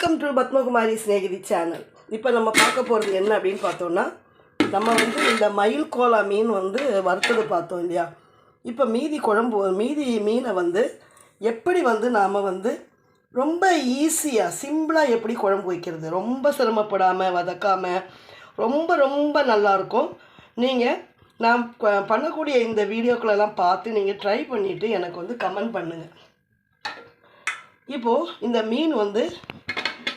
Welcome to Padmakumari சிநேகிதி channel இப்போ நம்ம பார்க்க போகிறது என்ன அப்படின்னு பார்த்தோம்னா நம்ம வந்து இந்த மயில் கோலா மீன் வந்து வறுத்தது பார்த்தோம் இல்லையா? இப்போ மீதி குழம்பு மீதி மீனை வந்து எப்படி வந்து நாம் வந்து ரொம்ப ஈஸியாக சிம்பிளாக எப்படி குழம்பு வைக்கிறது? ரொம்ப சிரமப்படாமல் வதக்காமல் ரொம்ப ரொம்ப நல்லாயிருக்கும் நீங்கள் நான் பண்ணக்கூடிய இந்த வீடியோக்களெல்லாம் பார்த்து நீங்கள் ட்ரை பண்ணிவிட்டு எனக்கு வந்து கமெண்ட் பண்ணுங்கள் இப்போது இந்த மீன் வந்து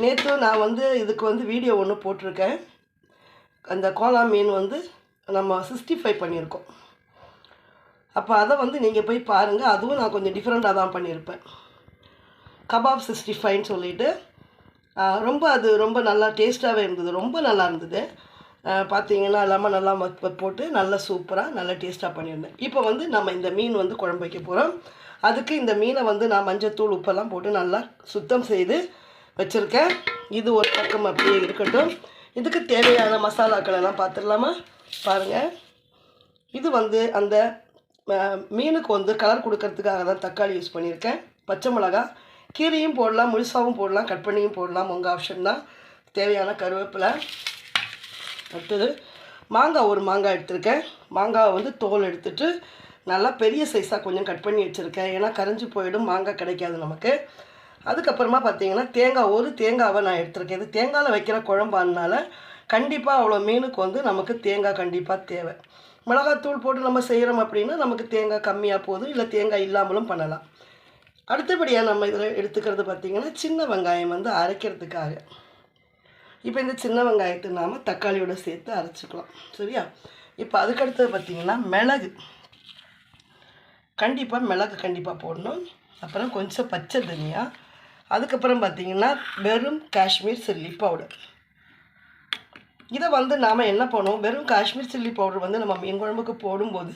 நேற்று நான் வந்து இதுக்கு வந்து வீடியோ ஒன்று போட்டிருக்கேன். அந்த கோலா மீன் வந்து நம்ம சிக்ஸ்டி ஃபைவ் பண்ணியிருக்கோம். அப்போ அதை வந்து நீங்கள் போய் பாருங்கள் அதுவும் நான் கொஞ்சம் டிஃப்ரெண்ட்டாக தான் பண்ணியிருப்பேன். கபாப் சிக்ஸ்டி ஃபைவ்னு சொல்லிட்டு ரொம்ப அது ரொம்ப நல்லா டேஸ்ட்டாகவே இருந்தது. ரொம்ப நல்லா இருந்தது. பார்த்தீங்கன்னா லெமன் நல்லா போட்டு நல்லா சூப்பராக நல்லா டேஸ்ட்டாக பண்ணியிருந்தேன். இப்போ வந்து நம்ம இந்த மீன் வந்து குழம்பு வைக்க போகிறோம் அதுக்கு இந்த மீனை வந்து நான் மஞ்சத்தூள் உப்பெல்லாம் போட்டு நல்லா சுத்தம் செய்து வச்சுருக்கேன் இது ஒரு பக்கம் அப்படியே இருக்கட்டும். இதுக்கு தேவையான மசாலாக்கள் எல்லாம் பார்த்துடலாமா பாருங்கள் இது வந்து அந்த மீனுக்கு வந்து கலர் கொடுக்கறதுக்காக தான் தக்காளி யூஸ் பண்ணியிருக்கேன் பச்சை மிளகா. கீரையும் போடலாம் முழுசாவும் போடலாம் கட் பண்ணியும் போடலாம். உங்கள் ஆப்ஷன் தான். தேவையான கருவேப்பிலை. அடுத்தது மாங்காய் ஒரு மாங்காய் எடுத்திருக்கேன். மாங்காவை வந்து தோல் எடுத்துட்டு நல்லா பெரிய சைஸாக கொஞ்சம் கட் பண்ணி வச்சுருக்கேன். ஏன்னா கரைஞ்சி போயிடும் மாங்காய் கிடைக்காது நமக்கு. அதுக்கப்புறமா பார்த்தீங்கன்னா தேங்காய் ஒரு தேங்காவை நான் எடுத்திருக்கேன். இது தேங்காயில் வைக்கிற குழம்பானால கண்டிப்பாக அவ்வளோ மீனுக்கு வந்து நமக்கு தேங்காய் கண்டிப்பாக தேவை. மிளகாத்தூள் போட்டு நம்ம செய்கிறோம் அப்படின்னா நமக்கு தேங்காய் கம்மியாக போதும் இல்லை தேங்காய் இல்லாமலும் பண்ணலாம். அடுத்தபடியாக நம்ம இதில் எடுத்துக்கிறது பார்த்திங்கன்னா சின்ன வெங்காயம் வந்து அரைக்கிறதுக்காக. இப்போ இந்த சின்ன வெங்காயத்தை நாம் தக்காளியோட சேர்த்து அரைச்சிக்கலாம். சரியா? இப்போ அதுக்கடுத்தது பார்த்திங்கன்னா மிளகு. கண்டிப்பாக மிளகு கண்டிப்பாக போடணும். அப்புறம் கொஞ்சம் பச்சை தனியாக அதுக்கப்புறம் பார்த்திங்கன்னா வெறும் காஷ்மீர் சில்லி பவுடர் இதை வந்து நாம் என்ன பண்ணுவோம்? வெறும் காஷ்மீர் சில்லி பவுடர் வந்து நம்ம மீன் குழம்புக்கு போடும்போது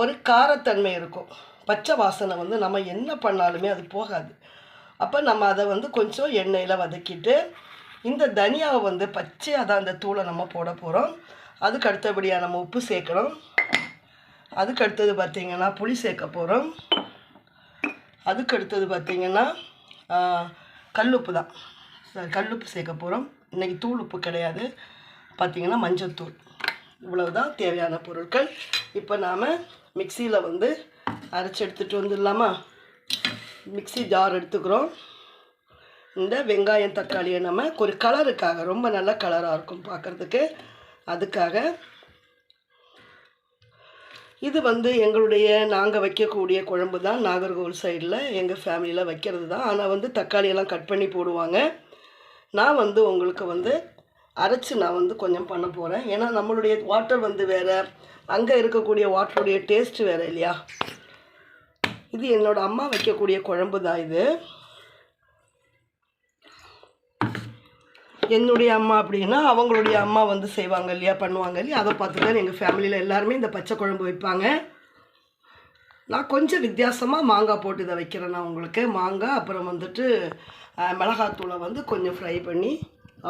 ஒரு காரத்தன்மை இருக்கும். பச்சை வாசனை வந்து நம்ம என்ன பண்ணாலுமே அது போகாது. அப்போ நம்ம அதை வந்து கொஞ்சம் எண்ணெயில் வதக்கிட்டு இந்த தனியாவை வந்து பச்சையாக தான் அந்த தூளை நம்ம போட போகிறோம் அதுக்கு அடுத்தபடியாக நம்ம உப்பு சேர்க்கணும். அதுக்கு அடுத்தது பார்த்திங்கன்னா புளி சேர்க்க போகிறோம் அதுக்கு அடுத்தது பார்த்திங்கன்னா கல்லுப்பு தான். கல் கல்லுப்பு சேர்க்க போகிறோம் இன்றைக்கி தூள் உப்பு கிடையாது. பார்த்திங்கன்னா மஞ்சத்தூள் இவ்வளவு தான் தேவையான பொருட்கள். இப்போ நாம் மிக்சியில் வந்து அரைச்சி எடுத்துகிட்டு வந்துடலாமா? மிக்ஸி ஜார் எடுத்துக்கிறோம். இந்த வெங்காயம் தக்காளியை நம்ம ஒரு கலருக்காக ரொம்ப நல்ல கலராக இருக்கும் பார்க்குறதுக்கு அதுக்காக இது வந்து எங்களுடைய நாங்கள் வைக்கக்கூடிய குழம்பு தான் நாகர்கோவில் சைடில் எங்கள் ஃபேமிலியில் வைக்கிறது தான். ஆனால் வந்து தக்காளியெல்லாம் கட் பண்ணி போடுவாங்க. நான் வந்து உங்களுக்கு வந்து அரைச்சி நான் வந்து கொஞ்சம் பண்ண போகிறேன் ஏன்னா நம்மளுடைய வாட்டர் வந்து வேறு அங்கே இருக்கக்கூடிய வாட்டருடைய டேஸ்ட்டு வேறு இல்லையா? இது என்னோடய அம்மா வைக்கக்கூடிய குழம்பு தான் இது. என்னுடைய அம்மா அப்படின்னா அவங்களுடைய அம்மா வந்து செய்வாங்க இல்லையா பண்ணுவாங்க இல்லையா? அதை பார்த்து தான் எங்கள் ஃபேமிலியில் எல்லாருமே இந்த பச்சை குழம்பு வைப்பாங்க. நான் கொஞ்சம் வித்தியாசமாக மாங்காய் போட்டு இதை வைக்கிறேன் நான் உங்களுக்கு. மாங்காய் அப்புறம் வந்துட்டு மிளகாத்தூளை வந்து கொஞ்சம் ஃப்ரை பண்ணி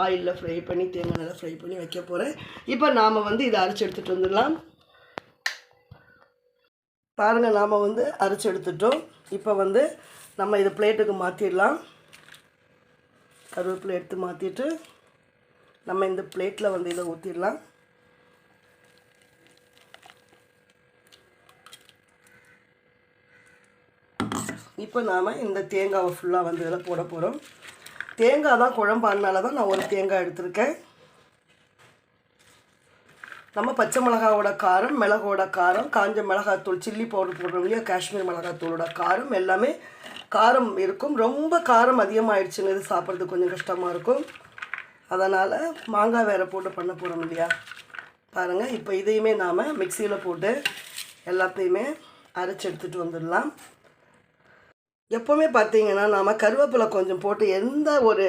ஆயிலில் ஃப்ரை பண்ணி தேங்காய் ஃப்ரை பண்ணி வைக்க போகிறேன் இப்போ நாம் வந்து இதை அரைச்சி எடுத்துகிட்டு வந்துடலாம். பாருங்கள் நாம் வந்து அரைச்சி எடுத்துட்டோம். இப்போ வந்து நம்ம இதை பிளேட்டுக்கு மாற்றிடலாம் கருவேப்பிலை எடுத்து மாற்றிட்டு நம்ம இந்த பிளேட்டில் வந்து இதை ஊற்றிடலாம் இப்போ நாம் இந்த தேங்காவை ஃபுல்லாக வந்து இதில் போட போகிறோம் தேங்காய் தான் குழம்பானால தான் நான் ஒரு தேங்காய் எடுத்திருக்கேன். நம்ம பச்சை மிளகாவோட காரம் மிளகோட காரம் காஞ்ச மிளகாத்தூள் சில்லி பவுடர் போடுறோம் இல்லையா? காஷ்மீர் மிளகாத்தூளோட காரம் எல்லாமே காரம் இருக்கும். ரொம்ப காரம் அதிகமாகிடுச்சுன்னு இது சாப்பிட்றது கொஞ்சம் கஷ்டமாக இருக்கும். அதனால் மாங்காய் வேறு போட்டு பண்ண போகிறோம் இல்லையா? பாருங்கள் இப்போ இதையுமே நாம் மிக்சியில் போட்டு எல்லாத்தையுமே அரைச்சி எடுத்துகிட்டு வந்துடலாம். எப்போவுமே பார்த்தீங்கன்னா நாம் கருவேப்பிலை கொஞ்சம் போட்டு எந்த ஒரு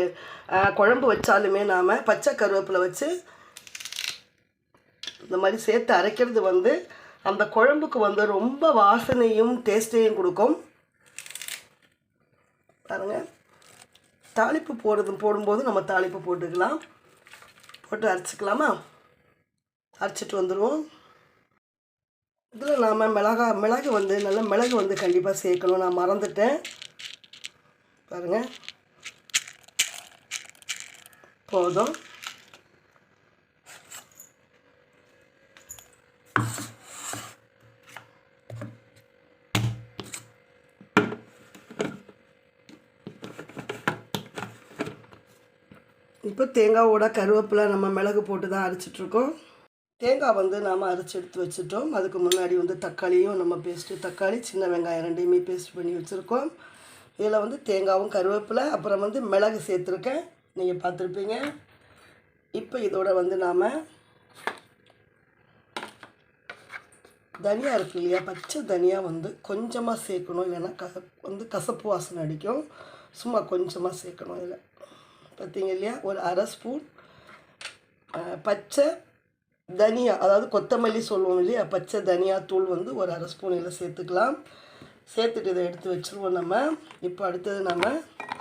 குழம்பு வச்சாலுமே நாம் பச்சை கருவேப்பிலை வச்சு இந்த மாதிரி சேர்த்து அரைக்கிறது வந்து அந்த குழம்புக்கு வந்து ரொம்ப வாசனையும் டேஸ்ட்டையும் கொடுக்கும். பாருங்க. தாளிப்பு போடுறது போடும்போது நம்ம தாளிப்பு போட்டுக்கலாம். போட்டு அரைச்சிக்கலாமா? அரைச்சிட்டு வந்துடுவோம் இதில் நாம் மிளகா மிளகு வந்து நல்ல மிளகு வந்து கண்டிப்பாக சேர்க்கணும். நான் மறந்துட்டேன். பாருங்கள் போதும். இப்போ தேங்காவோட கருவேப்பிலை நம்ம மிளகு போட்டு தான் அரைச்சிட்ருக்கோம். தேங்காய் வந்து நாம் அரைச்சி எடுத்து வச்சுட்டோம். அதுக்கு முன்னாடி வந்து தக்காளியும் நம்ம பேஸ்ட்டு தக்காளி சின்ன வெங்காயம் ரெண்டையுமே பேஸ்ட் பண்ணி வச்சுருக்கோம். இதில் வந்து தேங்காவும் கருவேப்பிலை அப்புறம் வந்து மிளகு சேர்த்துருக்கேன். நீங்கள் பார்த்துருப்பீங்க. இப்போ இதோட வந்து நாம் தனியாக இருக்கு இல்லையா? பச்சை தனியாக வந்து கொஞ்சமாக சேர்க்கணும். இல்லைன்னா க வந்து கசப்பு வாசனை அடிக்கும். சும்மா கொஞ்சமாக சேர்க்கணும் இதில். பார்த்தீங்க இல்லையா? ஒரு அரை ஸ்பூன் பச்சை தனியா அதாவது கொத்தமல்லி சொல்லுவோம் இல்லையா? பச்சை தனியா தூள் வந்து ஒரு அரை ஸ்பூன் இதில் சேர்த்துக்கலாம். சேர்த்துட்டு இதை எடுத்து வச்சுருவோம் நம்ம. இப்போ அடுத்தது நம்ம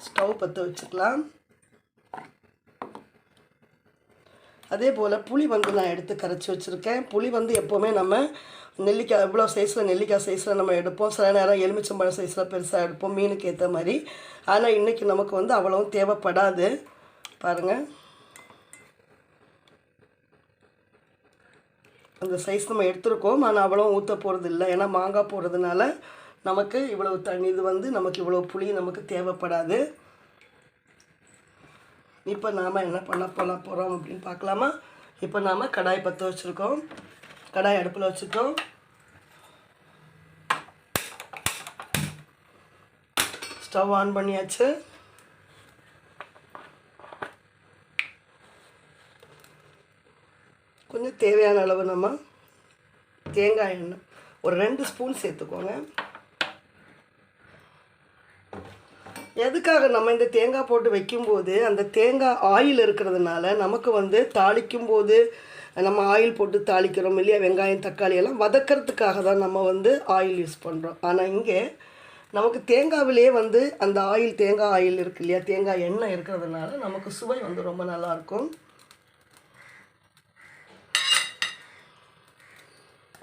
ஸ்டவ் பற்ற வச்சுக்கலாம். அதே போல் புளி வந்து நான் எடுத்து கரைச்சி வச்சுருக்கேன். புளி வந்து எப்போவுமே நம்ம நெல்லிக்காய் எவ்வளோ சைஸில் நெல்லிக்காய் சைஸில் நம்ம எடுப்போம். சில நேரம் எலுமிச்சம்பழம் சைஸில் பெருசாக எடுப்போம். மீனுக்கு ஏற்ற மாதிரி. ஆனால் இன்றைக்கி நமக்கு வந்து அவ்வளவும் தேவைப்படாது. பாருங்கள் அந்த சைஸ் நம்ம எடுத்துருக்கோம். ஆனால் அவ்வளோ ஊற்ற போகிறது இல்லை ஏன்னா மாங்காய் போடுறதுனால நமக்கு இவ்வளவு தண்ணி இது வந்து நமக்கு இவ்வளோ புளி நமக்கு தேவைப்படாது. இப்போ நாம் என்ன பண்ண போகலாம் போகிறோம் அப்படின்னு பார்க்கலாமா? இப்போ நாம் கடாய் பற்ற வச்சுருக்கோம். கடாய் அடுப்பில் வச்சுட்டோம். ஸ்டவ் ஆன் பண்ணியாச்சு. கொஞ்சம் தேவையான அளவு நம்ம தேங்காய் எண்ணெய் ஒரு ரெண்டு ஸ்பூன் சேர்த்துக்கோங்க. எதுக்காக நம்ம இந்த தேங்காய் போட்டு வைக்கும்போது அந்த தேங்காய் ஆயில் இருக்கிறதுனால நமக்கு வந்து தாளிக்கும் போது நம்ம ஆயில் போட்டு தாளிக்கிறோம் இல்லையா வெங்காயம் தக்காளி எல்லாம் வதக்கிறதுக்காக தான் நம்ம வந்து ஆயில் யூஸ் பண்ணுறோம் ஆனால் இங்கே நமக்கு தேங்காவிலேயே வந்து அந்த ஆயில் தேங்காய் ஆயில் இருக்கு இல்லையா தேங்காய் எண்ணெய் இருக்கிறதுனால நமக்கு சுவை வந்து ரொம்ப நல்லாயிருக்கும்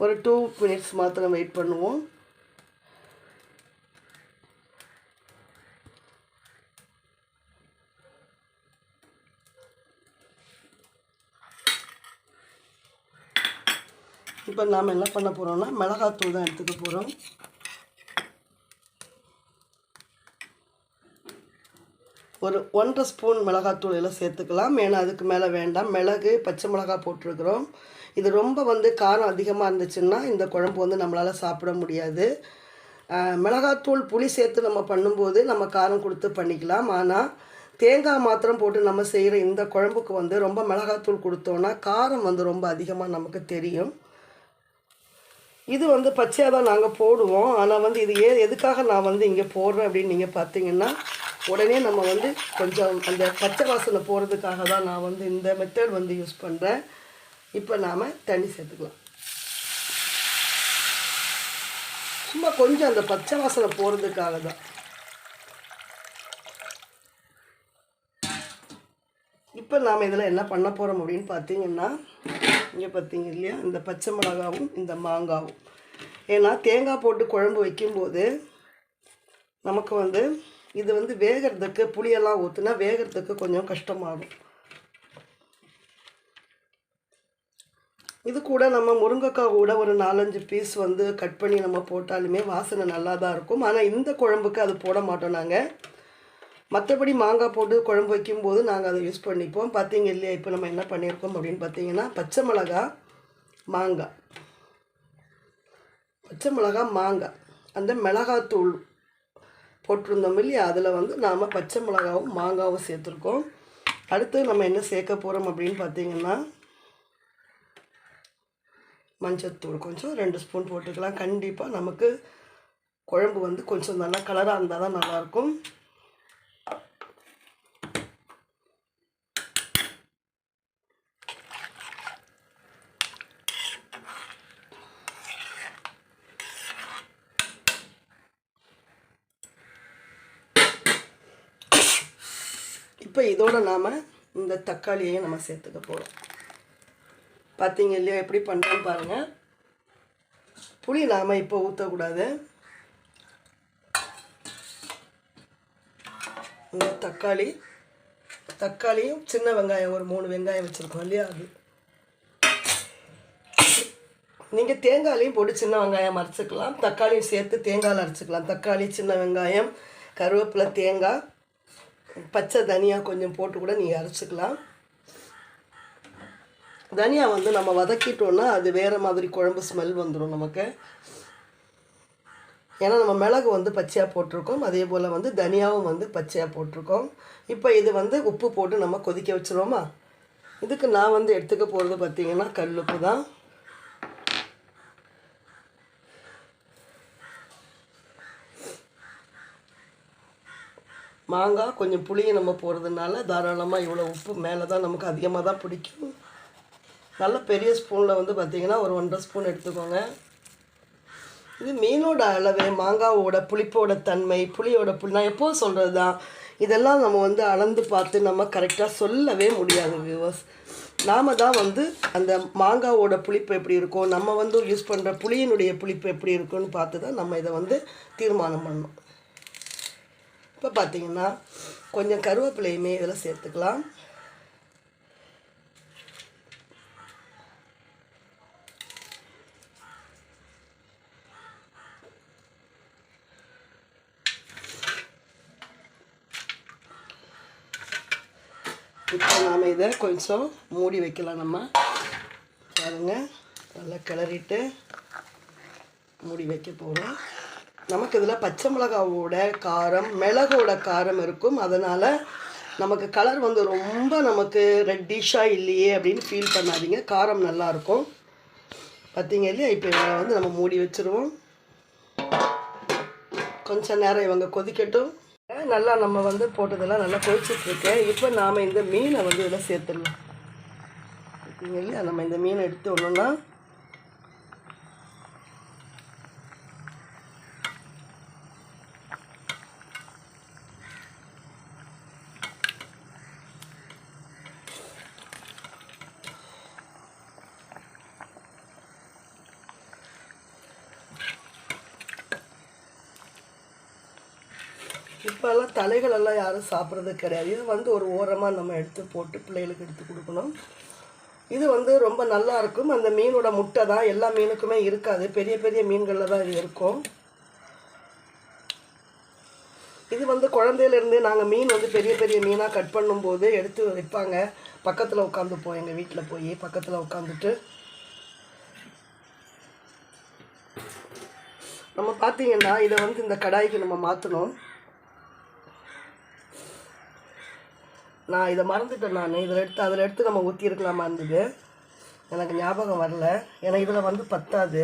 ஒரு டூ மினிட்ஸ் மாத்திரம் வெயிட் பண்ணுவோம். இப்போ நாம் என்ன பண்ண போகிறோம்னா மிளகாத்தூள் தான் எடுத்துக்க போகிறோம் ஒரு ஒன்றரை ஸ்பூன் மிளகாத்தூள் எல்லாம் சேர்த்துக்கலாம். ஏன்னா அதுக்கு மேலே வேண்டாம். மிளகு பச்சை மிளகாய் போட்டிருக்கிறோம். இது ரொம்ப வந்து காரம் அதிகமாக இருந்துச்சுன்னா இந்த குழம்பு வந்து நம்மளால் சாப்பிட முடியாது. மிளகாத்தூள் புளி சேர்த்து நம்ம பண்ணும்போது நம்ம காரம் கொடுத்து பண்ணிக்கலாம். ஆனால் தேங்காய் மாத்திரம் போட்டு நம்ம செய்கிற இந்த குழம்புக்கு வந்து ரொம்ப மிளகாத்தூள் கொடுத்தோன்னா காரம் வந்து ரொம்ப அதிகமாக நமக்கு தெரியும். இது வந்து பச்சையாக தான் நாங்கள் போடுவோம். ஆனால் வந்து இது ஏ எதுக்காக நான் வந்து இங்கே போடுறேன் அப்படின்னு நீங்கள் பார்த்தீங்கன்னா உடனே நம்ம வந்து கொஞ்சம் அந்த பச்சை வாசனை போகிறதுக்காக தான் நான் வந்து இந்த மெத்தட் வந்து யூஸ் பண்ணுறேன் இப்போ நாம் தண்ணி சேர்த்துக்கலாம். சும்மா கொஞ்சம் அந்த பச்சை வாசனை போகிறதுக்காக தான். இப்போ நாம் இதில் என்ன பண்ண போகிறோம் அப்படின்னு பார்த்தீங்கன்னா இங்கே பார்த்தீங்க இல்லையா? இந்த பச்சை மிளகாவும் இந்த மாங்காவும். ஏன்னா தேங்காய் போட்டு குழம்பு வைக்கும்போது நமக்கு வந்து இது வந்து வேகிறதுக்கு புளியெல்லாம் ஊற்றுனா வேகிறதுக்கு கொஞ்சம் கஷ்டமாகும். இது கூட நம்ம முருங்கைக்காய் கூட ஒரு நாலஞ்சு பீஸ் வந்து கட் பண்ணி நம்ம போட்டாலுமே வாசனை நல்லா தான் இருக்கும். ஆனால் இந்த குழம்புக்கு அது போட மாட்டோம் நாங்கள் மற்றபடி மாங்காய் போட்டு குழம்பு வைக்கும்போது நாங்கள் அதை யூஸ் பண்ணிப்போம். பார்த்தீங்க இல்லையா? இப்போ நம்ம என்ன பண்ணியிருக்கோம் அப்படின்னு பார்த்தீங்கன்னா பச்சை மிளகா மாங்காய். பச்சை மிளகா மாங்காய். அந்த மிளகாத்தூள் போட்டிருந்தோம் இல்லையா? அதில் வந்து நாம் பச்சை மிளகாவும் மாங்காவும் சேர்த்துருக்கோம். அடுத்து நம்ம என்ன சேர்க்க போகிறோம் அப்படின்னு பார்த்தீங்கன்னா மஞ்சத்தூள். கொஞ்சம் ரெண்டு ஸ்பூன் போட்டுக்கலாம். கண்டிப்பாக நமக்கு குழம்பு வந்து கொஞ்சம் நல்லா கலராக இருந்தால் தான் நல்லாயிருக்கும் இப்போ இதோட நாம் இந்த தக்காளியையும் நம்ம சேர்த்துக்க போகிறோம் பார்த்தீங்க இல்லையா எப்படி பண்ணுறோன்னு பாருங்கள் புளி நாம் இப்போ ஊற்றக்கூடாது இந்த தக்காளி தக்காளியும் சின்ன வெங்காயம் ஒரு மூணு வெங்காயம் வச்சுருக்கோம் இல்லையா அது. நீங்கள் தேங்காயிலையும் போட்டு சின்ன வெங்காயம் அரைச்சிக்கலாம். தக்காளியும் சேர்த்து தேங்காயில் அரைச்சிக்கலாம். தக்காளி சின்ன வெங்காயம் கருவேப்பிலை தேங்காய் பச்சை தனியா கொஞ்சம் போட்டு கூட நீங்கள் அரைச்சிக்கலாம். தனியா வந்து நம்ம வதக்கிட்டோன்னா அது வேறு மாதிரி குழம்பு ஸ்மெல் வந்துடும் நமக்கு. ஏன்னா நம்ம மிளகு வந்து பச்சையாக போட்டிருக்கோம். அதே போல் வந்து தனியாவும் வந்து பச்சையாக போட்டிருக்கோம். இப்போ இது வந்து உப்பு போட்டு நம்ம கொதிக்க வச்சுருவோமா? இதுக்கு நான் வந்து எடுத்துக்க போகிறது பார்த்திங்கன்னா கல்லுப்பு தான். மாங்காய் கொஞ்சம் புளியை நம்ம போடுறதுனால தாராளமாக இவ்வளோ உப்பு மேலே தான் நமக்கு அதிகமாக தான் பிடிக்கும். நல்ல பெரிய ஸ்பூனில் வந்து பார்த்திங்கன்னா ஒரு ஒன்றரை ஸ்பூன் எடுத்துக்கோங்க. இது மீனோட அளவு மாங்காவோட புளிப்போட தன்மை புளியோட புளி நான் எப்போது சொல்கிறது தான் இதெல்லாம் நம்ம வந்து அளந்து பார்த்து நம்ம கரெக்டாக சொல்லவே முடியாது வியூவர்ஸ் நாம் தான் வந்து அந்த மாங்காவோட புளிப்பு எப்படி இருக்கும் நம்ம வந்து யூஸ் பண்ணுற புளியினுடைய புளிப்பு எப்படி இருக்கும்னு பார்த்து தான் நம்ம இதை வந்து தீர்மானம் பண்ணணும். இப்போ பார்த்தீங்கன்னா கொஞ்சம் கருவேப்பிலையுமே இதில் சேர்த்துக்கலாம். இப்போ நாம் இதை கொஞ்சம் மூடி வைக்கலாம் நம்ம. பாருங்க நல்லா கிளறிட்டு மூடி வைக்க போகிறோம் நமக்கு இதில் பச்சை மிளகாவோட காரம் மிளகோட காரம் இருக்கும். அதனால் நமக்கு கலர் வந்து ரொம்ப நமக்கு ரெட்டிஷாக இல்லையே அப்படின்னு ஃபீல் பண்ணாதீங்க. காரம் நல்லாயிருக்கும் பார்த்தீங்க இல்லையா? இப்போ இவங்களை வந்து நம்ம மூடி வச்சுருவோம். கொஞ்ச நேரம் இவங்க கொதிக்கட்டும். நல்லா நம்ம வந்து போட்டதெல்லாம் நல்லா கொதிச்சிட்ருக்கேன் இப்போ நாம் இந்த மீனை வந்து இதில் சேர்த்துடலாம். பார்த்தீங்க இல்லையா? நம்ம இந்த மீனை எடுத்து ஒன்றுன்னா இப்போல்லாம் தலைகளெல்லாம் யாரும் சாப்பிட்றது கிடையாது. இது வந்து ஒரு ஓரமாக நம்ம எடுத்து போட்டு பிள்ளைகளுக்கு எடுத்து கொடுக்கணும். இது வந்து ரொம்ப நல்லா இருக்கும். அந்த மீனோட முட்டை தான் எல்லா மீனுக்குமே இருக்காது. பெரிய பெரிய மீன்களில் தான் இது இருக்கும். இது வந்து குழந்தையிலேருந்து நாங்கள் மீன் வந்து பெரிய பெரிய மீனாக கட் பண்ணும்போது எடுத்து வைப்பாங்க. பக்கத்தில் உட்காந்துப்போம் எங்கள் வீட்டில் போய் பக்கத்தில் உட்காந்துட்டு நம்ம பார்த்தீங்கன்னா இதை வந்து இந்த கடாய்க்கு நம்ம மாற்றணும் நான் இதை மறந்துட்டேன் நான். இதில் எடுத்து அதில் எடுத்து நம்ம ஊற்றிருக்கலாமா இருந்தது. எனக்கு ஞாபகம் வரல. ஏன்னா இதில் வந்து பத்தாது.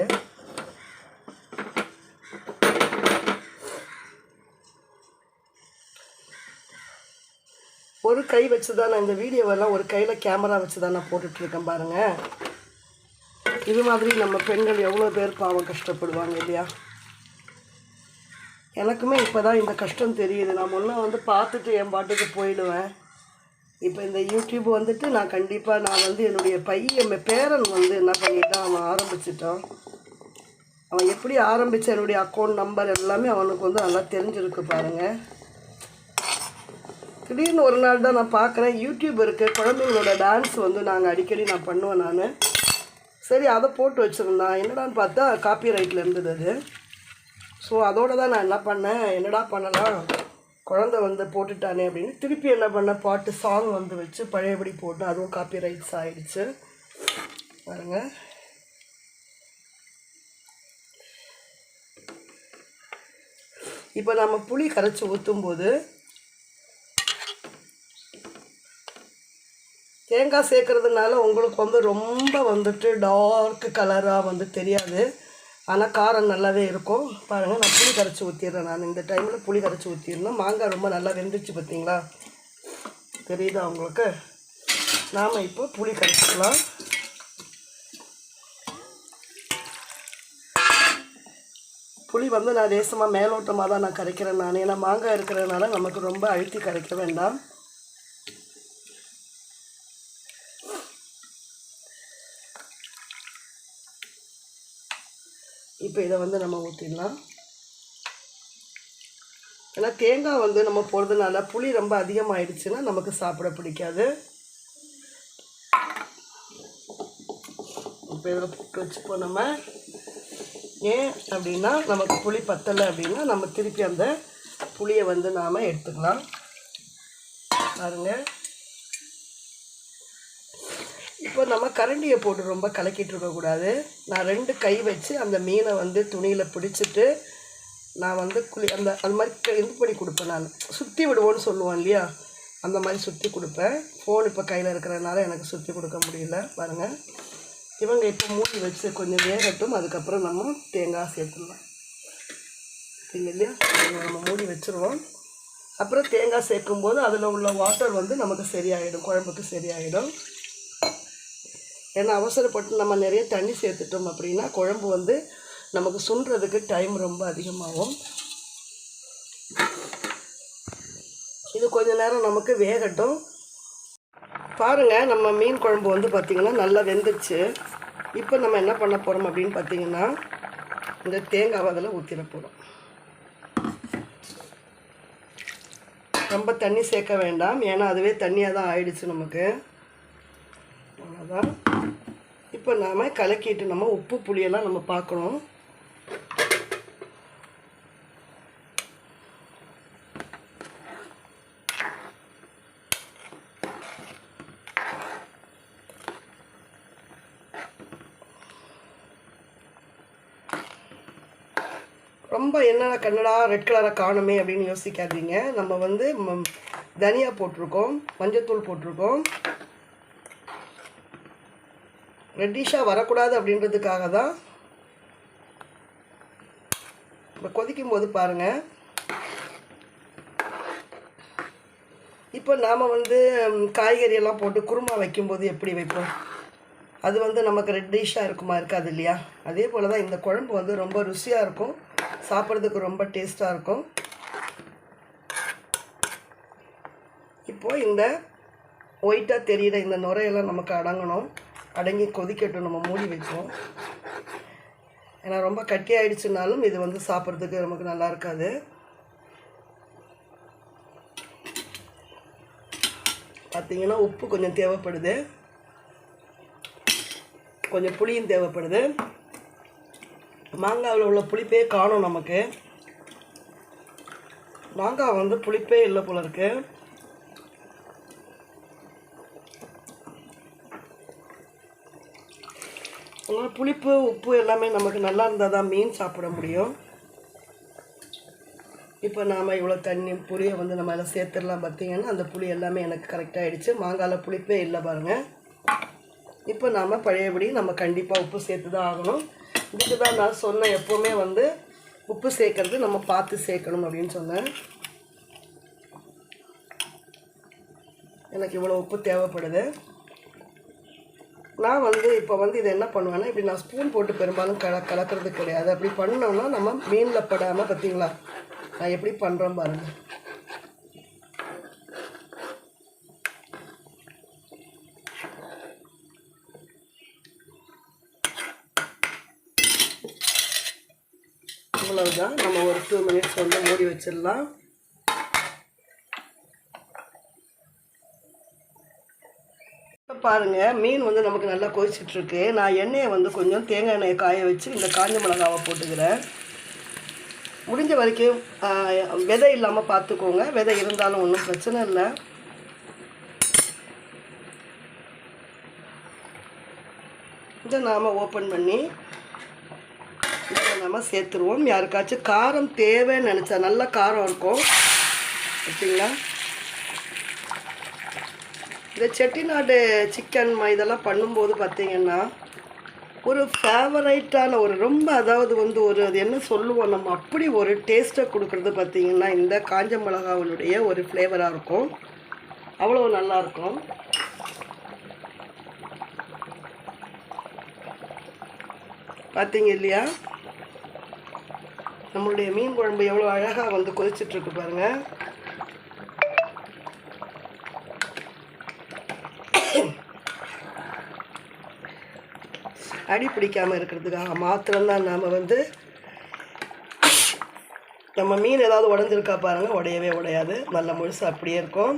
ஒரு கை வச்சு தான் நான் இந்த வீடியோவெல்லாம் ஒரு கையில் கேமரா வச்சு தான் நான் போட்டுட்ருக்கேன் பாருங்கள் இது மாதிரி நம்ம பெண்கள் எவ்வளோ பேர் பாவம் கஷ்டப்படுவாங்க இல்லையா? எனக்குமே இப்போ தான் இந்த கஷ்டம் தெரியுது. நான் முன்னே வந்து பார்த்துட்டு என் பாட்டுக்கு போயிடுவேன். இப்போ இந்த யூடியூப் வந்துட்டு நான் கண்டிப்பாக நான் வந்து என்னுடைய பையன் பேரன் வந்து என்ன பண்ணிட்டான் அவன் ஆரம்பிச்சிட்டான். அவன் எப்படி ஆரம்பித்த என்னுடைய அக்கௌண்ட் நம்பர் எல்லாமே அவனுக்கு வந்து நல்லா தெரிஞ்சிருக்கு பாருங்கள் திடீர்னு ஒரு நாள் தான் நான் பார்க்குறேன் யூடியூப் இருக்குது குழந்தைங்களோட டான்ஸ் வந்து நாங்கள் அடிக்கடி நான் பண்ணுவேன் நான். சரி அதை போட்டு வச்சுருந்தான் என்னடான்னு பார்த்தா காப்பி ரைட்டில் இருந்தது அது. ஸோ அதோடு தான் நான் என்ன பண்ணேன்? என்னடா பண்ணலாம்? குழந்த வந்து போட்டுட்டானே அப்படின்னு திருப்பி என்ன பண்ண பாட்டு சாங் வந்து வச்சு பழையபடி போட்டு அதுவும் காப்பி ரைட்ஸ் ஆகிடுச்சு பாருங்க. இப்போ நம்ம புளி கரைச்சி ஊற்றும்போது தேங்காய் சேர்க்கறதுனால உங்களுக்கு வந்து ரொம்ப வந்துட்டு டார்க் கலராக வந்து தெரியாது. ஆனால் காரம் நல்லாவே இருக்கும். பாருங்கள் நான் புளி கரைச்சி ஊற்றிடுறேன் நான். இந்த டைமில் புளி கரைச்சி ஊற்றிடணும் மாங்காய் ரொம்ப நல்லா வெந்துச்சு பார்த்தீங்களா? தெரியுதா உங்களுக்கு? நாம் இப்போ புளி கரைச்சிக்கலாம். புளி வந்து நான் லேசமாக மேலோட்டமாக தான் நான் கரைக்கிறேன் நான். ஏன்னா மாங்காய் இருக்கிறதுனால நமக்கு ரொம்ப அழுத்தி கரைக்க வேண்டாம். இதை வந்து நம்ம ஊற்றிடலாம் ஏன்னா தேங்காய் வந்து நம்ம போடுறதுனால புளி ரொம்ப அதிகமாகிடுச்சுன்னா நமக்கு சாப்பிட பிடிக்காது. இப்போ இதில் போட்டு வச்சுப்போம் நம்ம. ஏன் அப்படின்னா நமக்கு புளி பத்தலை அப்படின்னா நம்ம திருப்பி அந்த புளியை வந்து நாம் எடுத்துக்கலாம். பாருங்கள் இப்போ நம்ம கரண்டியை போட்டு ரொம்ப கலக்கிட்டு இருக்கக்கூடாது நான் ரெண்டு கை வச்சு அந்த மீனை வந்து துணியில் பிடிச்சிட்டு நான் வந்து குளி அந்த அது மாதிரி இது பண்ணி கொடுப்பேன் நான். சுற்றி விடுவோன்னு சொல்லுவோம் இல்லையா? அந்த மாதிரி சுற்றி கொடுப்பேன். ஃபோன் இப்போ கையில் இருக்கிறதுனால எனக்கு சுற்றி கொடுக்க முடியல. பாருங்கள் இவங்க இப்போ மூடி வச்சு கொஞ்சம் வேகட்டும். அதுக்கப்புறம் நம்ம தேங்காய் சேர்த்துடலாம். இல்லையா? நம்ம மூடி வச்சுருவோம். அப்புறம் தேங்காய் சேர்க்கும்போது அதில் உள்ள வாட்டர் வந்து நமக்கு சரியாயிடும். குழம்புக்கு சரியாயிடும். ஏன்னா அவசரப்பட்டு நம்ம நிறைய தண்ணி சேர்த்துட்டோம் அப்படின்னா குழம்பு வந்து நமக்கு சுண்டுறதுக்கு டைம் ரொம்ப அதிகமாகும். இது கொஞ்ச நேரம் நமக்கு வேகட்டும். பாருங்கள் நம்ம மீன் குழம்பு வந்து பார்த்திங்கன்னா நல்லா வெந்துச்சு இப்போ நம்ம என்ன பண்ண போகிறோம் அப்படின்னு பார்த்தீங்கன்னா இந்த தேங்காய் அதில் ஊற்றிட போகிறோம் ரொம்ப தண்ணி சேர்க்க வேண்டாம். ஏன்னா அதுவே தண்ணியாக தான் ஆயிடுச்சு நமக்கு. அவ்வளோதான் இப்போ நாம் கலக்கிட்டு நம்ம உப்பு புளியெல்லாம் நம்ம பார்க்கணும். ரொம்ப என்னடா கன்னடா ரெட் கலராக காணுமே அப்படின்னு யோசிக்காதீங்க. நம்ம வந்து தனியா போட்டிருக்கோம் மஞ்சத்தூள் போட்டிருக்கோம். ரெட்டிஷாக வரக்கூடாது அப்படின்றதுக்காக தான் இப்போ கொதிக்கும் போது பாருங்கள் இப்போ நாம் வந்து காய்கறியெல்லாம் போட்டு குருமா வைக்கும்போது எப்படி வைப்போம்? அது வந்து நமக்கு ரெட்டிஷாக இருக்குமா இருக்காது இல்லையா? அதே போல் தான் இந்த குழம்பு வந்து ரொம்ப ருசியாக இருக்கும். சாப்பிட்றதுக்கு ரொம்ப டேஸ்ட்டாக இருக்கும். இப்போது இந்த ஒயிட்டாக தெரிகிற இந்த நுரையெல்லாம் நமக்கு அடங்கணும். அடங்கி கொதிக்கட்டும் நம்ம மூடி வைப்போம். ஏன்னா ரொம்ப கட்டி ஆயிடுச்சுனாலும் இது வந்து சாப்பிட்றதுக்கு நமக்கு நல்லா இருக்காது. பார்த்தீங்கன்னா உப்பு கொஞ்சம் தேவைப்படுது. கொஞ்சம் புளியும் தேவைப்படுது. மாங்காவில் உள்ள புளிப்பே காணும் நமக்கு. மாங்காய் வந்து புளிப்பே இல்லை போல இருக்குது அதனால புளிப்பு உப்பு எல்லாமே நமக்கு நல்லா இருந்தால் தான் மீன் சாப்பிட முடியும். இப்போ நாம் இவ்வளோ தண்ணி புளியை வந்து நம்ம அதில் சேர்த்துடலாம் பார்த்தீங்கன்னா அந்த புளி எல்லாமே எனக்கு கரெக்டாக ஆகிடுச்சு மாங்காயில் புளிப்பே இல்லை பாருங்கள் இப்போ நாம் பழையபடி நம்ம கண்டிப்பாக உப்பு சேர்த்து தான் ஆகணும். இதுக்கு தான் நான் சொன்னேன் எப்போவுமே வந்து உப்பு சேர்க்கறது நம்ம பார்த்து சேர்க்கணும் அப்படின்னு சொன்னேன். எனக்கு இவ்வளோ உப்பு தேவைப்படுது. நான் வந்து இப்போ வந்து இதை என்ன பண்ணுவேன்னா இப்படி நான் ஸ்பூன் போட்டு பெரும்பாலும் கல கலக்கிறது கிடையாது. அப்படி பண்ணோம்னா நம்ம மீனில் படாமல் பார்த்தீங்களா நான் எப்படி பண்ணுறேன் பாருங்கள் இவ்வளவுதான். நம்ம ஒரு டூ மினிட்ஸ் வந்து மூடி வச்சிடலாம். பாருங்கள் பாருங்க மீன் வந்து நமக்கு நல்லா கொதிச்சிட்டு இருக்கு நான் எண்ணெயை வந்து கொஞ்சம் தேங்காய் எண்ணெயை காய வச்சு இந்த காஞ்ச மிளகாவை போட்டுக்கிறேன். முடிஞ்ச வரைக்கும் விதை இல்லாமல் பார்த்துக்கோங்க விதை இருந்தாலும் ஒன்றும் பிரச்சனை இல்லை. இதை நாம் ஓப்பன் பண்ணி இதை நாம் சேர்த்துருவோம். யாருக்காச்சும் காரம் தேவைன்னு நினச்சா நல்லா காரம் இருக்கும். ஓகேங்களா இந்த செட்டிநாடு சிக்கன் இதெல்லாம் பண்ணும்போது பார்த்தீங்கன்னா ஒரு ஃபேவரைட்டான ஒரு ரொம்ப அதாவது வந்து ஒரு அது என்ன சொல்லுவோம் நம்ம அப்படி ஒரு டேஸ்ட்டை கொடுக்குறது பார்த்தீங்கன்னா இந்த காஞ்ச மிளகாவினுடைய ஒரு ஃப்ளேவராக இருக்கும். அவ்வளோ நல்லாயிருக்கும் பார்த்தீங்க இல்லையா? நம்மளுடைய மீன் குழம்பு எவ்வளோ அழகாக வந்து கொதிச்சிட்ருக்கு பாருங்கள் அடி பிடிக்காமல் இருக்கிறதுக்காக மாத்திரம்தான் நாம் வந்து நம்ம மீன் ஏதாவது உடஞ்சிருக்கா பாருங்கள் உடையவே உடையாது. நல்ல முழுசு அப்படியே இருக்கும்.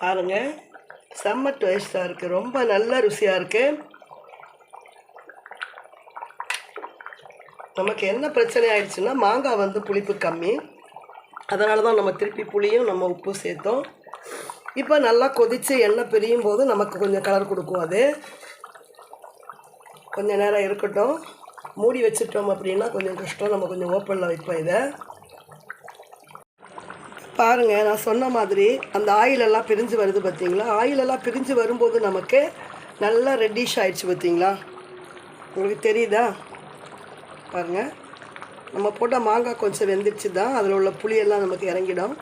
பாருங்க. செம்ம டேஸ்ட்டாக இருக்குது ரொம்ப நல்ல ருசியாக இருக்குது நமக்கு என்ன பிரச்சனை ஆயிடுச்சுன்னா மாங்காய் வந்து புளிப்பு கம்மி. அதனால தான் நம்ம திருப்பி புளியும் நம்ம உப்பு சேர்த்தோம். இப்போ நல்லா கொதித்து எண்ணெய் பிரியும் போது நமக்கு கொஞ்சம் கலர் கொடுக்கும் அது. கொஞ்சம் நேரம் இருக்கட்டும். மூடி வச்சுட்டோம் அப்படின்னா கொஞ்சம் கஷ்டம். நம்ம கொஞ்சம் ஓப்பனில் வைப்போம் இதை. பாருங்க நான் சொன்ன மாதிரி அந்த ஆயிலெல்லாம் பிரிஞ்சு வருது பார்த்தீங்களா ஆயிலெல்லாம் பிரிஞ்சு வரும்போது நமக்கு நல்லா ரெட்டிஷ் ஆயிடுச்சு பார்த்தீங்களா உங்களுக்கு தெரியுதா? பாருங்கள் நம்ம போட்ட மாங்காய் கொஞ்சம் வெந்துடுச்சு தான். அதில் உள்ள புளியெல்லாம் நமக்கு இறங்கிடும்.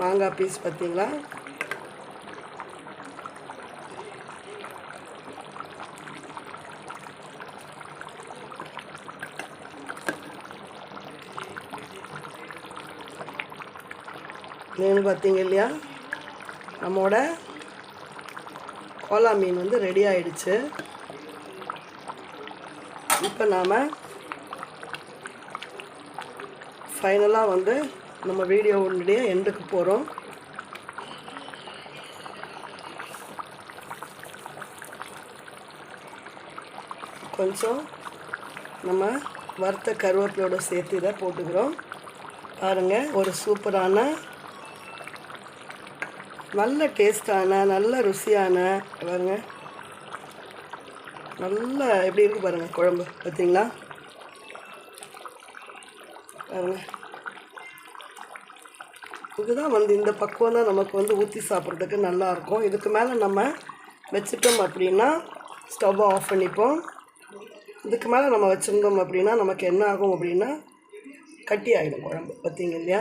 மாங்காய் பீஸ் பார்த்தீங்களா? மீன் பார்த்தீங்க இல்லையா? நம்மோட கோலா மீன் வந்து ரெடி ஆயிடுச்சு. இப்போ நாம் ஃபைனலாக வந்து நம்ம வீடியோவுடைய எண்டுக்கு போகிறோம் கொஞ்சம் நம்ம வறுத்த கருவேப்பிலோட சேர்த்து இதை போட்டுக்கிறோம். பாருங்கள் ஒரு சூப்பரான நல்ல டேஸ்டான நல்ல ருசியான பாருங்க நல்லா எப்படி இருக்கு பாருங்க குழம்பு. பார்த்தீங்களா பாருங்க. இதுதான் வந்து இந்த பக்குவம் தான் நமக்கு வந்து ஊற்றி சாப்பிட்றதுக்கு நல்லாயிருக்கும் இதுக்கு மேலே நம்ம வச்சுட்டோம் அப்படின்னா ஸ்டவ்வை ஆஃப் பண்ணிப்போம். இதுக்கு மேலே நம்ம வச்சுருந்தோம் அப்படின்னா நமக்கு என்ன ஆகும் அப்படின்னா கட்டி ஆகிடும் குழம்பு. பார்த்தீங்க இல்லையா?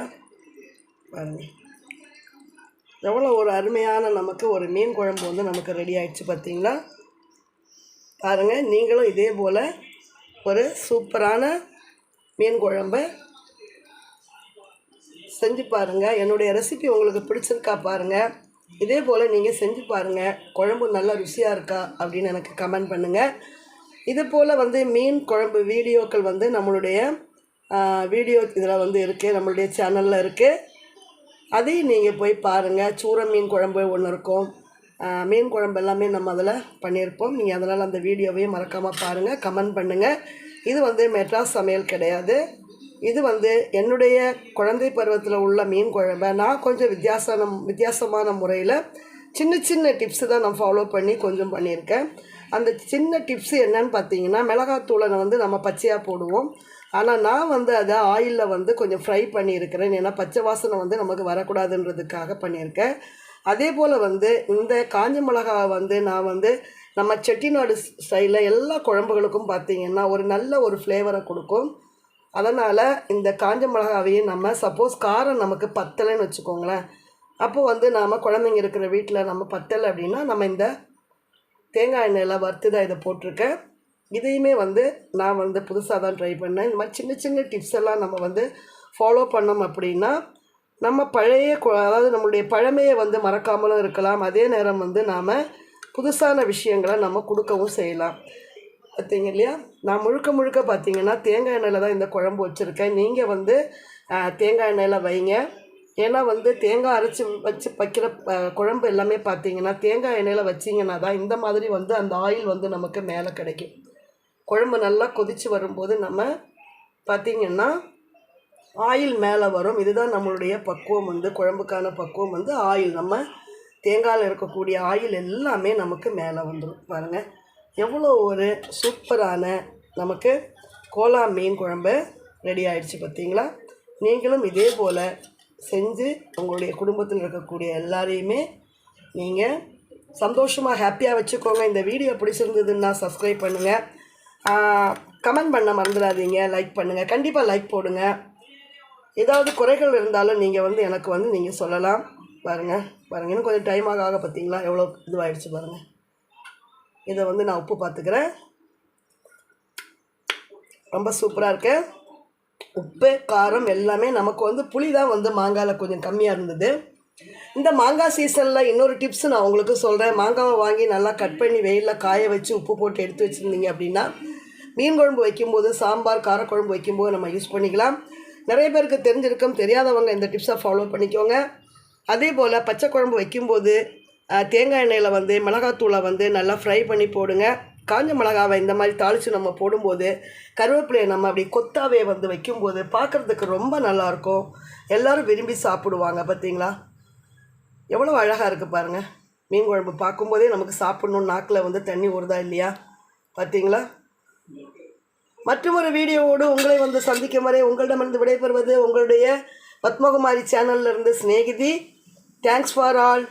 பாருங்கள் எவ்வளோ ஒரு அருமையான நமக்கு ஒரு மீன் குழம்பு வந்து நமக்கு ரெடி ஆகிடுச்சு பார்த்தீங்களா பாருங்கள் நீங்களும் இதே போல் ஒரு சூப்பரான மீன் குழம்பை செஞ்சு பாருங்கள் என்னுடைய ரெசிபி உங்களுக்கு பிடிச்சிருக்கா பாருங்கள் இதே போல் நீங்கள் செஞ்சு பாருங்கள் குழம்பு நல்லா ருசியாக இருக்கா அப்படின்னு எனக்கு கமெண்ட் பண்ணுங்கள் இது போல் வந்து மீன் குழம்பு வீடியோக்கள் வந்து நம்மளுடைய வீடியோ இதில் வந்து இருக்குது நம்மளுடைய சேனலில் இருக்குது அதையும் நீங்கள் போய் பாருங்கள் சூர மீன் குழம்பு ஒன்று இருக்கும். மீன் குழம்பு எல்லாமே நம்ம அதில் பண்ணியிருப்போம். நீங்கள் அதனால் அந்த வீடியோவையும் மறக்காமல் பாருங்கள் கமெண்ட் பண்ணுங்கள் இது வந்து மெட்ராஸ் சமையல் கிடையாது. இது வந்து என்னுடைய குழந்தை பருவத்தில் உள்ள மீன் குழம்பை. நான் கொஞ்சம் வித்தியாசம் வித்தியாசமான முறையில் சின்ன சின்ன டிப்ஸு தான் நான் ஃபாலோ பண்ணி கொஞ்சம் பண்ணியிருக்கேன். அந்த சின்ன டிப்ஸு என்னன்னு பார்த்தீங்கன்னா மிளகாத்தூளை வந்து நம்ம பச்சையாக போடுவோம். ஆனால் நான் வந்து அதை ஆயிலில் வந்து கொஞ்சம் ஃப்ரை பண்ணியிருக்கிறேன். ஏன்னா பச்சை வாசனை வந்து நமக்கு வரக்கூடாதுன்றதுக்காக பண்ணியிருக்கேன். அதே போல் வந்து இந்த காஞ்ச மிளகாவை வந்து நான் வந்து நம்ம செட்டிநாடு ஸ்டைலில் எல்லா குழம்புகளுக்கும் பார்த்தீங்கன்னா ஒரு நல்ல ஒரு ஃப்ளேவரை கொடுக்கும். அதனால் இந்த காஞ்ச மிளகாவையும் நம்ம சப்போஸ் காரம் நமக்கு பத்தலைன்னு வச்சுக்கோங்களேன். அப்போ வந்து நாம் குழந்தைங்க இருக்கிற வீட்டில் நம்ம பத்தலை அப்படின்னா நம்ம இந்த தேங்காய் எண்ணெயில் வறுத்து தான் இதை போட்டிருக்கேன் இதையுமே வந்து நான் வந்து புதுசாக தான் ட்ரை பண்ணேன். இந்த மாதிரி சின்ன சின்ன டிப்ஸ் எல்லாம் நம்ம வந்து ஃபாலோ பண்ணோம் அப்படின்னா நம்ம பழைய கு- அதாவது நம்மளுடைய பழமையை வந்து மறக்காமலும் இருக்கலாம். அதே நேரம் வந்து நாம் புதுசான விஷயங்களை நம்ம கொடுக்கவும் செய்யலாம். பார்த்தீங்க இல்லையா? நான் முழுக்க முழுக்க பார்த்தீங்கன்னா தேங்காய் எண்ணெயில் தான் இந்த குழம்பு வச்சுருக்கேன். நீங்கள் வந்து தேங்காய் எண்ணெயில் வைங்க. ஏன்னா வந்து தேங்காய் அரைச்சி வச்சு வைக்கிற குழம்பு எல்லாமே பார்த்தீங்கன்னா தேங்காய் எண்ணெயில் வச்சிங்கன்னா தான் இந்த மாதிரி வந்து அந்த ஆயில் வந்து நமக்கு மேலே கிடைக்கும். குழம்பு நல்லா கொதித்து வரும்போது நம்ம பார்த்திங்கன்னா ஆயில் மேலே வரும். இதுதான் நம்மளுடைய பக்குவம் வந்து குழம்புக்கான பக்குவம் வந்து ஆயில். நம்ம தேங்காயில் இருக்கக்கூடிய ஆயில் எல்லாமே நமக்கு மேலே வந்துடும் பாருங்கள் எவ்வளோ ஒரு சூப்பரான நமக்கு கோலா மீன் குழம்பு ரெடி ஆயிடுச்சு பார்த்தீங்களா நீங்களும் இதே போல் செஞ்சு உங்களுடைய குடும்பத்தில் இருக்கக்கூடிய எல்லாரையுமே நீங்கள் சந்தோஷமாக ஹாப்பியாக வச்சுக்கோங்க. இந்த வீடியோ பிடிச்சிருந்ததுன்னா சப்ஸ்கிரைப் பண்ணுங்கள் கமெண்ட் பண்ண மறந்துடாதீங்க. லைக் பண்ணுங்கள் கண்டிப்பாக லைக் போடுங்கள் ஏதாவது குறைகள் இருந்தாலும் நீங்கள் வந்து எனக்கு வந்து நீங்கள் சொல்லலாம். பாருங்கள் பாருங்கள் இன்னும் கொஞ்சம் டைம் ஆக ஆக பார்த்தீங்களா எவ்வளோ இதுவாகிடுச்சு பாருங்கள் இதை வந்து நான் உப்பு பார்த்துக்கிறேன் ரொம்ப சூப்பராக இருக்கு. உப்பு காரம் எல்லாமே நமக்கு வந்து புளி தான் வந்து மாங்காயில் கொஞ்சம் கம்மியாக இருந்தது. இந்த மாங்காய் சீசனில் இன்னொரு டிப்ஸ் நான் உங்களுக்கு சொல்கிறேன் மாங்காவை வாங்கி நல்லா கட் பண்ணி வெயிலில் காய வச்சு உப்பு போட்டு எடுத்து வச்சுருந்தீங்க அப்படின்னா மீன் குழம்பு வைக்கும்போது சாம்பார் காரக்குழம்பு வைக்கும்போது நம்ம யூஸ் பண்ணிக்கலாம். நிறைய பேருக்கு தெரிஞ்சிருக்கும் தெரியாதவங்க இந்த டிப்ஸை ஃபாலோ பண்ணிக்கோங்க. அதே போல் பச்சை குழம்பு வைக்கும்போது தேங்காய் எண்ணெயில் வந்து மிளகாத்தூளை வந்து நல்லா ஃப்ரை பண்ணி போடுங்க. காஞ்ச மிளகாவை இந்த மாதிரி தாளித்து நம்ம போடும்போது கருவேப்பிலையை நம்ம அப்படி கொத்தாவே வந்து வைக்கும்போது பார்க்குறதுக்கு ரொம்ப நல்லாயிருக்கும் எல்லோரும் விரும்பி சாப்பிடுவாங்க பார்த்தீங்களா எவ்வளோ அழகாக இருக்குது பாருங்கள் மீன் குழம்பு பார்க்கும்போதே நமக்கு சாப்பிட்ணும் நாக்கில் வந்து தண்ணி ஊறுதா இல்லையா? பார்த்தீங்களா மற்றொரு வீடியோவோடு உங்களை வந்து சந்திக்கும் வரை உங்களிடமிருந்து விடைபெறுவது உங்களுடைய பத்மகுமாரி சேனல்ல இருந்து சிநேகிதி. Thanks for all